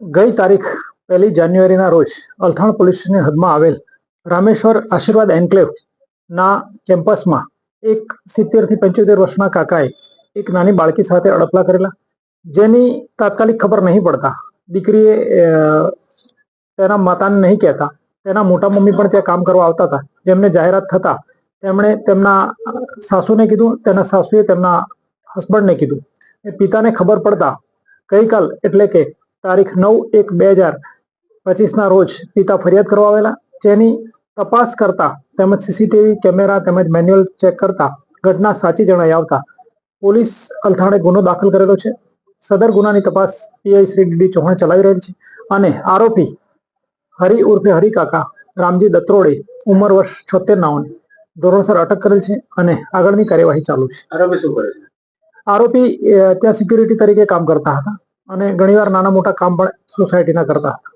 ગઈ તારીખ પહેલી જાન્યુઆરીના રોજ અલથાણ પોલીસ સ્ટેશનની હદમાં આવેલ રામેશ્વર આશીર્વાદ એન્કલેવ ના કેમ્પસમાં એક સિત્તેરથી પંચોતેર વર્ષના કાકાએ એક નાની બાળકી સાથે અડપલા કરેલા. જેની તાત્કાલિક ખબર નહીં પડતા દીકરીએ તેના માતાને નહીં કહેતા. તેના મોટા મમ્મી પણ ત્યાં કામ કરવા આવતા હતા. જેમને જાહેરાત થતા તેમણે તેમના સાસુને કીધું, તેના સાસુએ તેમના હસબન્ડને કીધું. એ પિતાને ખબર પડતા ગઈકાલ એટલે કે તારીખ નવ એક બે હજાર પચીસના રોજ પિતા ફરિયાદ કરવા આવેલા. જેની તપાસ કરતા તેમજ સીસીટીવી કેમેરા તેમજ મેન્યુઅલ ચેક કરતા ઘટના સાચી જણાઈ આવતા પોલીસ અલથાણે ગુનો દાખલ કરેલો છે. સદર ગુનાની તપાસ પીઆઈ શ્રી ડીડી ચૌહાણ ચલાવી રહેલ છે અને આરોપી હરિ ઉર્ફે હરિકાકા રામજી દત્રોડે ઉંમર વર્ષ છોતેર નાઓને ધોરણસર અટક કરેલ છે અને આગળની કાર્યવાહી ચાલુ છે. આરોપી શું કરે છે? આરોપી ત્યાં સિક્યુરિટી તરીકે કામ કરતા હતા. અને ઘણીવાર નાના મોટા કામ પણ સોસાયટીના કરતા હતા.